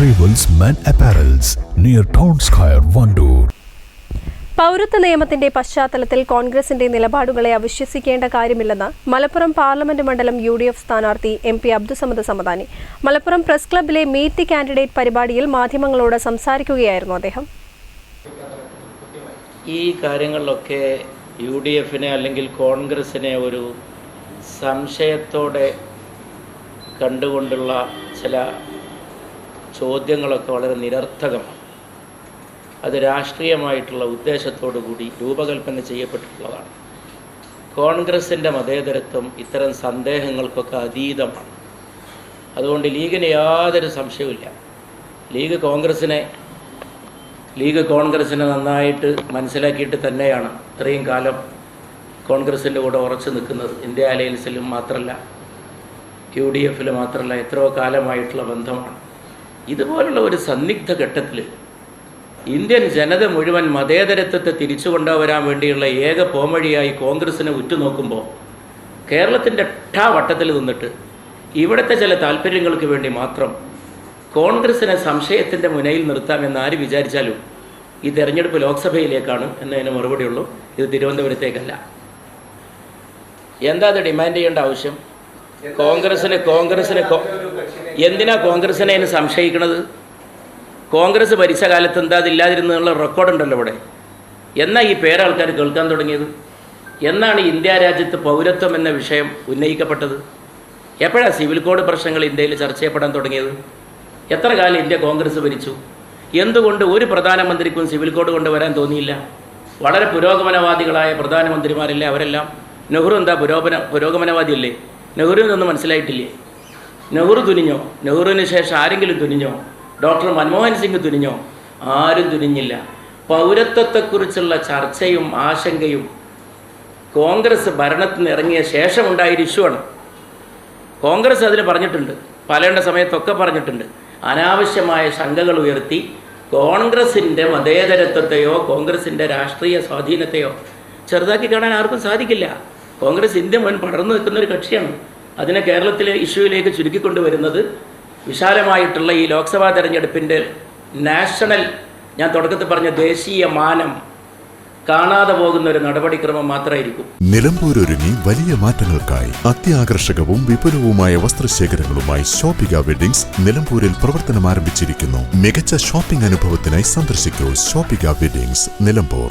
Men Apparels near Town Square, Vandoor. പൗരത്വ നിയമത്തിന്റെ പശ്ചാത്തലത്തിൽ കോൺഗ്രസിന്റെ നിലപാടുകളെ അവിശ്വസിക്കേണ്ട കാര്യമില്ലെന്ന് മലപ്പുറം പാർലമെന്റ് മണ്ഡലം യു ഡി എഫ് സ്ഥാനാർത്ഥി M P Abdussamad Samadani Malappuram press ക്ലബിലെ meet the candidate പരിപാടിയിൽ മാധ്യമങ്ങളോട് സംസാരിക്കുകയായിരുന്നു അദ്ദേഹം ഈ കാര്യങ്ങളിലൊക്കെ യു ഡി എഫിനെ അല്ലെങ്കിൽ കോൺഗ്രസിനെ ഒരു സംശയത്തോടെ കണ്ടുകൊണ്ടുള്ള ചില ചോദ്യങ്ങളൊക്കെ വളരെ നിരർത്ഥകമാണ്. അത് രാഷ്ട്രീയമായിട്ടുള്ള ഉദ്ദേശത്തോടു കൂടി രൂപകൽപ്പന ചെയ്യപ്പെട്ടിട്ടുള്ളതാണ്. കോൺഗ്രസിന്റെ മതേതരത്വം ഇത്തരം സന്ദേഹങ്ങൾക്കൊക്കെ അതീതമാണ്. അതുകൊണ്ട് ലീഗിന് യാതൊരു സംശയവുമില്ല ലീഗ് കോൺഗ്രസിനെ ലീഗ് കോൺഗ്രസിനെ നന്നായിട്ട് മനസ്സിലാക്കിയിട്ട് തന്നെയാണ് ഇത്രയും കാലം കോൺഗ്രസിന്റെ കൂടെ ഉറച്ചു നിൽക്കുന്നത്. ഇന്ത്യ അലയൻസിലും മാത്രമല്ല യു ഡി എഫിൽ മാത്രമല്ല എത്രയോ കാലമായിട്ടുള്ള ബന്ധമാണ്. ഇതുപോലുള്ള ഒരു സന്നിഗ്ധ ഘട്ടത്തിൽ ഇന്ത്യൻ ജനത മുഴുവൻ മതേതരത്വത്തെ തിരിച്ചു കൊണ്ടുവരാൻ വേണ്ടിയുള്ള ഏക പോംവഴിയായി കോൺഗ്രസിനെ ഉറ്റുനോക്കുമ്പോൾ കേരളത്തിന്റെ എട്ടാ വട്ടത്തിൽ നിന്നിട്ട് ഇവിടുത്തെ ചില താല്പര്യങ്ങൾക്ക് വേണ്ടി മാത്രം കോൺഗ്രസിനെ സംശയത്തിന്റെ മുനയിൽ നിർത്താമെന്ന് ആര് വിചാരിച്ചാലും ഈ തെരഞ്ഞെടുപ്പ് ലോക്സഭയിലേക്കാണ് എന്നതിന് മറുപടിയുള്ളൂ ഇത് തിരുവനന്തപുരത്തേക്കല്ല. എന്താ അത് ഡിമാൻഡ് ചെയ്യേണ്ട ആവശ്യം? കോൺഗ്രസിന് കോൺഗ്രസിന് കോ- എന്തിനാ കോൺഗ്രസിനെ അതിന് സംശയിക്കണത്? കോൺഗ്രസ് ഭരിച്ച കാലത്ത് എന്താ അതില്ലാതിരുന്നുള്ള റെക്കോർഡുണ്ടല്ലോ ഇവിടെ. എന്നാ ഈ പേരാൾക്കാർ കേൾക്കാൻ തുടങ്ങിയത്? എന്നാണ് ഇന്ത്യ രാജ്യത്ത് പൗരത്വം എന്ന വിഷയം ഉന്നയിക്കപ്പെട്ടത്? എപ്പോഴാണ് സിവിൽ കോഡ് പ്രശ്നങ്ങൾ ഇന്ത്യയിൽ ചർച്ച ചെയ്യപ്പെടാൻ തുടങ്ങിയത്? എത്ര കാലം ഇന്ത്യ കോൺഗ്രസ് ഭരിച്ചു? എന്തുകൊണ്ട് ഒരു പ്രധാനമന്ത്രിക്കും സിവിൽ കോഡ് കൊണ്ടുവരാൻ തോന്നിയില്ല? വളരെ പുരോഗമനവാദികളായ പ്രധാനമന്ത്രിമാരല്ലേ അവരെല്ലാം? നെഹ്റു എന്താ പുരോഗമന പുരോഗമനവാദിയല്ലേ? നെഹ്റുവിനൊന്നും മനസ്സിലായിട്ടില്ലേ? നെഹ്റു തുനിഞ്ഞോ? നെഹ്റുവിന് ശേഷം ആരെങ്കിലും തുനിഞ്ഞോ? ഡോക്ടർ മൻമോഹൻ സിംഗ് തുനിഞ്ഞോ? ആരും തുനിഞ്ഞില്ല. പൗരത്വത്തെക്കുറിച്ചുള്ള ചർച്ചയും ആശങ്കയും കോൺഗ്രസ് ഭരണത്തിൽ നിന്ന് ഇറങ്ങിയ ശേഷം ഉണ്ടായൊരു ഇഷ്യൂ ആണ്. കോൺഗ്രസ് അതിൽ പറഞ്ഞിട്ടുണ്ട്. പലേണ്ട സമയത്തൊക്കെ പറഞ്ഞിട്ടുണ്ട്. അനാവശ്യമായ ശങ്കകൾ ഉയർത്തി കോൺഗ്രസിന്റെ മതേതരത്വത്തെയോ കോൺഗ്രസിന്റെ രാഷ്ട്രീയ സ്വാധീനത്തെയോ ചെറുതാക്കി കാണാൻ ആർക്കും സാധിക്കില്ല. കോൺഗ്രസ് ഇന്ത്യ മുൻ പടർന്നു നിൽക്കുന്ന ഒരു കക്ഷിയാണ്. അതിനെ കേരളത്തിലെ ഇഷ്യൂവിലേക്ക് ചുരുക്കിക്കൊണ്ടുവരുന്നത് വിശാലമായിട്ടുള്ള ഈ ലോക്സഭാ തെരഞ്ഞെടുപ്പിന്റെ നാഷണൽ ഞാൻ തുടക്കത്തിൽ പറഞ്ഞ ദേശീയ മാനം കാണാതെ പോകുന്ന ഒരു നടപടിക്രമം മാത്രമായിരിക്കും. നിലമ്പൂർ ഒരുങ്ങി വലിയ മാറ്റങ്ങൾക്കായി അത്യാകർഷകവും വിപുലവുമായ വസ്ത്രശേഖരങ്ങളുമായി ഷോപ്പിക വെഡിങ്സ് നിലമ്പൂരിൽ പ്രവർത്തനം ആരംഭിച്ചിരിക്കുന്നു മികച്ച ഷോപ്പിംഗ് അനുഭവത്തിനായി സന്ദർശിക്കൂ ഷോപ്പിക വെഡിങ്സ് നിലമ്പൂർ.